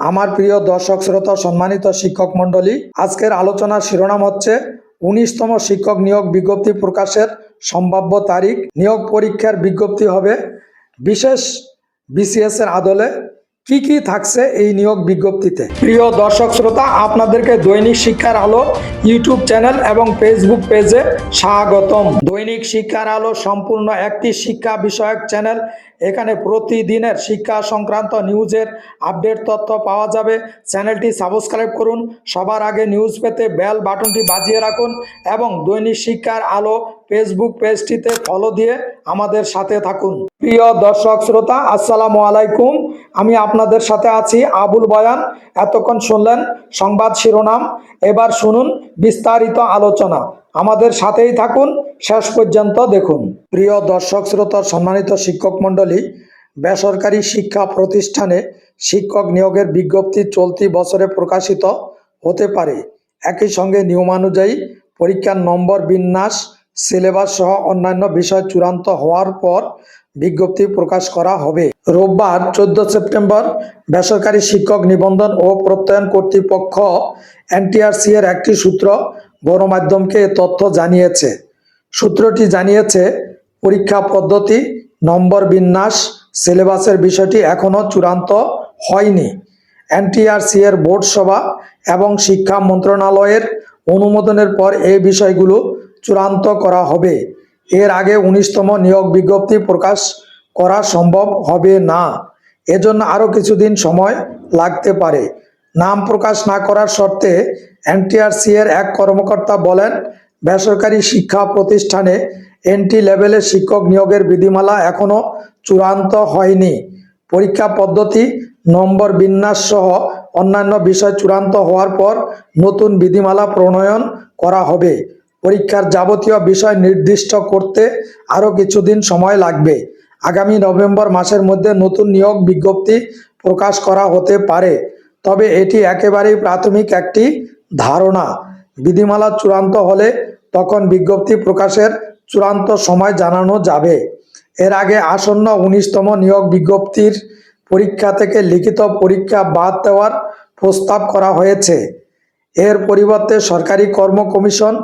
আমার প্রিয় দর্শক শ্রোতা সম্মানিত শিক্ষক মণ্ডলী, আজকের আলোচনার শিরোনাম হচ্ছে উনিশতম শিক্ষক নিয়োগ বিজ্ঞপ্তি প্রকাশের সম্ভাব্য তারিখ। নিয়োগ পরীক্ষার বিজ্ঞপ্তি হবে বিশেষ বিসিএস এর আদলে কি কি থাকছে এই নিয়োগ বিজ্ঞপ্তিতে? প্রিয় দর্শক শ্রোতা, আপনাদেরকে দৈনিক শিক্ষার আলো ইউটিউব চ্যানেল এবং ফেসবুক পেজে স্বাগতম। দৈনিক শিক্ষার আলো সম্পূর্ণ একটি শিক্ষা বিষয়ক চ্যানেল। এখানে প্রতিদিনের শিক্ষা সংক্রান্ত নিউজের আপডেট তথ্য পাওয়া যাবে। চ্যানেলটি সাবস্ক্রাইব করুন। সবার আগে নিউজ পেতে বেল বাটনটি বাজিয়ে রাখুন এবং দৈনিক শিক্ষার আলো ফেসবুক পেজটিতে ফলো দিয়ে আমাদের সাথে থাকুন। প্রিয় দর্শক, শ্রোতা, আসসালামু আলাইকুম। আমি আপনাদের সাথে আছি আবুল বয়ান। এতক্ষণ শুনলেন সংবাদ শিরোনাম। এবার শুনুন বিস্তারিত আলোচনা। আমাদের সাথেই থাকুন। শেষ পর্যন্ত দেখুন। প্রিয় দর্শক, শ্রোতা, সম্মানিত শিক্ষক মণ্ডলী, বেসরকারি শিক্ষা প্রতিষ্ঠানে শিক্ষক নিয়োগের বিজ্ঞপ্তি চলতি বছরে প্রকাশিত হতে পারে। একই সঙ্গে নিয়মানুযায়ী পরীক্ষার নম্বর বিন্যাস সিলেবাস সহ অন্যান্য বিষয় চূড়ান্ত হওয়ার পর বিজ্ঞপ্তি প্রকাশ করা হবে। রোববার চোদ্দ সেপ্টেম্বর বেসরকারি শিক্ষক নিবন্ধন ও প্রত্যয়ন কর্তৃপক্ষ এনটিআরসি এর একটি সূত্র গণমাধ্যমকে তথ্য জানিয়েছে। সূত্রটি জানিয়েছে, পরীক্ষা পদ্ধতি, নম্বর বিন্যাস, সিলেবাসের বিষয়টি এখনও চূড়ান্ত হয়নি। এনটিআরসি এর বোর্ড সভা এবং শিক্ষা মন্ত্রণালয়ের অনুমোদনের পর এই বিষয়গুলো চূড়ান্ত করা হবে। এর আগে উনিশতম নিয়োগ বিজ্ঞপ্তি প্রকাশ করা সম্ভব হবে না। এজন্য আরও কিছুদিন সময় লাগতে পারে। নাম প্রকাশ না করার শর্তে এনটিআরসি এর এক কর্মকর্তা বলেন, বেসরকারি শিক্ষা প্রতিষ্ঠানে এনটি লেভেলের শিক্ষক নিয়োগের বিধিমালা এখনও চূড়ান্ত হয়নি। পরীক্ষা পদ্ধতি, নম্বর বিন্যাস সহ অন্যান্য বিষয় চূড়ান্ত হওয়ার পর নতুন বিধিমালা প্রণয়ন করা হবে। পরীক্ষার যাবতীয় বিষয় নির্দিষ্ট করতে আরও কিছুদিন সময় লাগবে। আগামী নভেম্বর মাসের মধ্যে নতুন নিয়োগ বিজ্ঞপ্তি প্রকাশ করা হতে পারে, তবে এটি একেবারেই প্রাথমিক একটি ধারণা। বিধিমালা চূড়ান্ত হলে তখন বিজ্ঞপ্তি প্রকাশের চূড়ান্ত সময় জানানো যাবে। এর আগে আসন্ন উনিশতম নিয়োগ বিজ্ঞপ্তির পরীক্ষা থেকে লিখিত পরীক্ষা বাদ দেওয়ার প্রস্তাব করা হয়েছে। এর পরিবর্তে সরকারি কর্ম কমিশন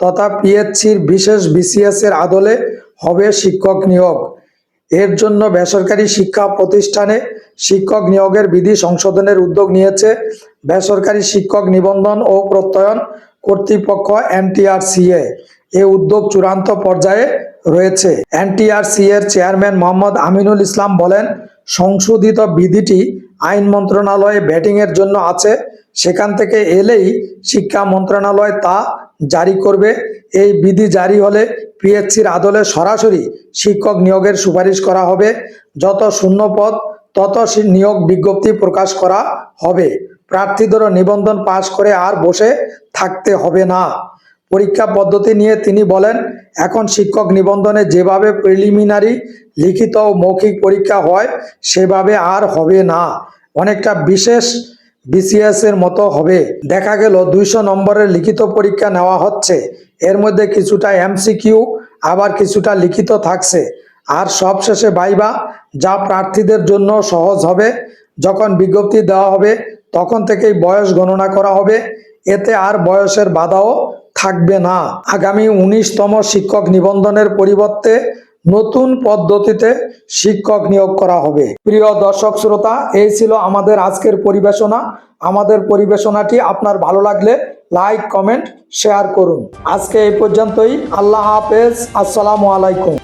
তথা পিএইচসির বিশেষ বিসিএস এর আদলে হবে শিক্ষক নিয়োগ। এর জন্য বেসরকারি শিক্ষা প্রতিষ্ঠানে শিক্ষক নিয়োগের বিধি সংশোধনের উদ্যোগ নিয়েছে বেসরকারি শিক্ষক নিবন্ধন ও প্রত্যয়ন কর্তৃপক্ষ এনটিআরসিএ এ উদ্যোগ চূড়ান্ত পর্যায়ে রয়েছে। এনটিআরসি এর চেয়ারম্যান মোহাম্মদ আমিনুল ইসলাম বলেন, সংশোধিত বিধিটি আইন মন্ত্রণালয়ে ব্যাটিং এর জন্য আছে। সেখান থেকে এলেই শিক্ষা মন্ত্রণালয় তা জারি করবে। এই বিধি জারি হলে পিএইচসির আদলে সরাসরি শিক্ষক নিয়োগের সুপারিশ করা হবে। যত শূন্য পদ, তত নিয়োগ বিজ্ঞপ্তি প্রকাশ করা হবে। প্রার্থীদেরও নিবন্ধন পাশ করে আর বসে থাকতে হবে না। পরীক্ষা পদ্ধতি নিয়ে তিনি বলেন, এখন শিক্ষক নিবন্ধনে যেভাবে প্রিলিমিনারি, লিখিত ও মৌখিক পরীক্ষা হয়, সেভাবে আর হবে না। অনেকটা বিশেষ বিসিএস এর মতো হবে। দেখা গেল দুইশো নম্বরের লিখিত পরীক্ষা নেওয়া হচ্ছে। এর মধ্যে কিছুটা এমসিকিউ, আবার কিছুটা লিখিত থাকছে। আর সবশেষে বাইবা যা প্রার্থীদের জন্য সহজ হবে, যখন বিজ্ঞপ্তি দেওয়া হবে, তখন থেকেই বয়স গণনা করা হবে। এতে আর বয়সের বাধাও থাকবে না। আগামী উনিশতম শিক্ষক নিবন্ধনের পরিবর্তে নতুন পদ্ধতিতে শিক্ষক নিয়োগ করা হবে। প্রিয় দর্শক শ্রোতা, এই ছিল আমাদের আজকের পরিবেশনা। আমাদের পরিবেশনাটি আপনার ভালো লাগলে লাইক, কমেন্ট, শেয়ার করুন। আজকে এই পর্যন্তই। আল্লাহ হাফেজ। আসসালামু আলাইকুম।